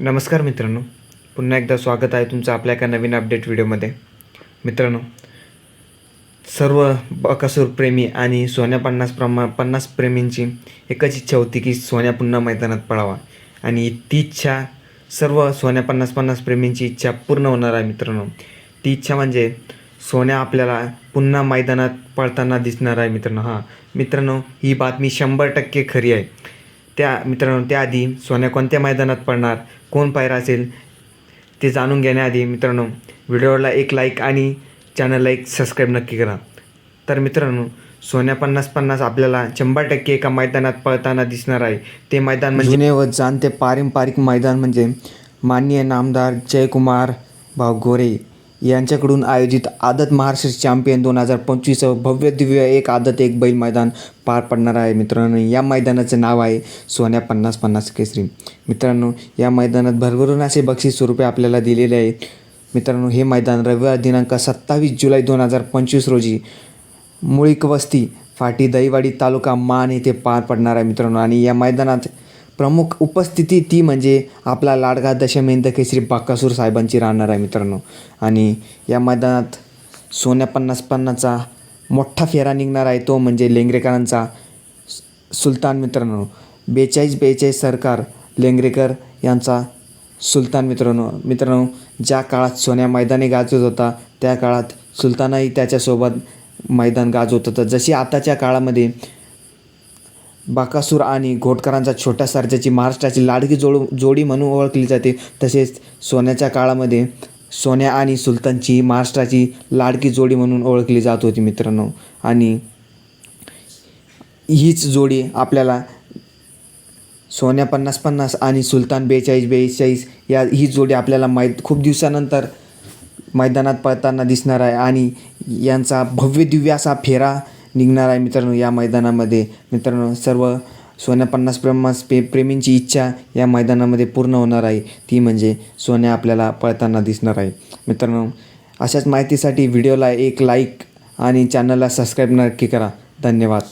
नमस्कार मित्रांनो. पुन्हा एकदा स्वागत आहे तुमचं आपल्या एका नवीन अपडेट व्हिडिओमध्ये. मित्रांनो सर्व बकासूर प्रेमी आणि सोन्या पन्नास प्रमा पन्नास प्रेमींची एकच इच्छा होती की सोन्या पुन्हा मैदानात पळावा. आणि ती इच्छा सर्व सोन्या पन्नास पन्नास प्रेमींची इच्छा पूर्ण होणार आहे मित्रांनो. ती इच्छा म्हणजे सोन्या आपल्याला पुन्हा मैदानात पळताना दिसणार आहे मित्रांनो. हां मित्रांनो ही बातमी शंभर टक्के खरी आहे. त्या मित्रांनो त्याआधी सोन्या कोणत्या मैदानात पडणार? कोण पायरा असेल? ते जाणून घेण्याआधी मित्रांनो व्हिडिओला एक लाईक आणि चॅनलला एक सबस्क्राईब नक्की करा. तर मित्रांनो सोन्या पन्नास पन्नास आपल्याला शंभर टक्के एका मैदानात पळताना दिसणार आहे. ते मैदान म्हणजे जुने व जाणते पारंपरिक मैदान म्हणजे माननीय नामदार जयकुमार भाऊ गोरे यांच्याकडून आयोजित आदत महाराष्ट्र चॅम्पियन दोन हजार पंचवीस भव्य दिव्य एक आदत एक बैल मैदान पार पडणार आहे. मित्रांनो या मैदानाचं नाव आहे सोन्या पन्नास पन्नास केसरी. मित्रांनो या मैदानात भरभरून असे बक्षीस स्वरूपे आपल्याला दिलेले आहे मित्रांनो हे मैदान रविवार दिनांक सत्तावीस जुलै दोन हजार पंचवीस रोजी मुळीक वस्ती फाटी दहीवाडी तालुका मान येथे पार पडणार आहे. मित्रांनो आणि या मैदानात प्रमुख उपस्थिती ती म्हणजे आपला लाडका दशमेंद केसरी बाकासूर साहेबांची राहणार आहे मित्रांनो. आणि या मैदानात सोन्या पन्नास पन्नाचा मोठा फेरा निघणार आहे तो म्हणजे लेंगरेकरांचा सुलतान मित्रांनो. बेचाळीस बेचाळीस सरकार लेंगरेकर यांचा सुलतान मित्रांनो. मित्रांनो ज्या काळात सोन्या मैदानी गाजवत होता त्या काळात सुलतानही त्याच्यासोबत मैदान गाजवत होतं. जशी आताच्या काळामध्ये बाकासूर आणि घोटकरांचा छोट्या सर्जाची महाराष्ट्राची लाडकी जोड जोडी म्हणून ओळखली जाते. तसेच सोन्याच्या काळामध्ये सोन्या आणि सुलतानची महाराष्ट्राची लाडकी जोडी म्हणून ओळखली जात होती मित्रांनो. आणि हीच जोडी आपल्याला सोन्या पन्नास पन्नास आणि सुलतान बेचाळीस बेचाळीस या ही जोडी आपल्याला मै खूप दिवसानंतर मैदानात पळताना दिसणार आहे. आणि यांचा भव्य दिव्य असा फेरा निघणार आहे मित्रांनो या मैदानामध्ये. मित्रांनो सर्व सोन्या पन्नास प्रेमास पे प्रेमींची इच्छा या मैदानामध्ये पूर्ण होणार आहे. ती म्हणजे सोन्या आपल्याला पळताना दिसणार आहे. मित्रांनो अशाच माहितीसाठी व्हिडिओला एक लाईक आणि चॅनलला सबस्क्राईब नक्की करा. धन्यवाद.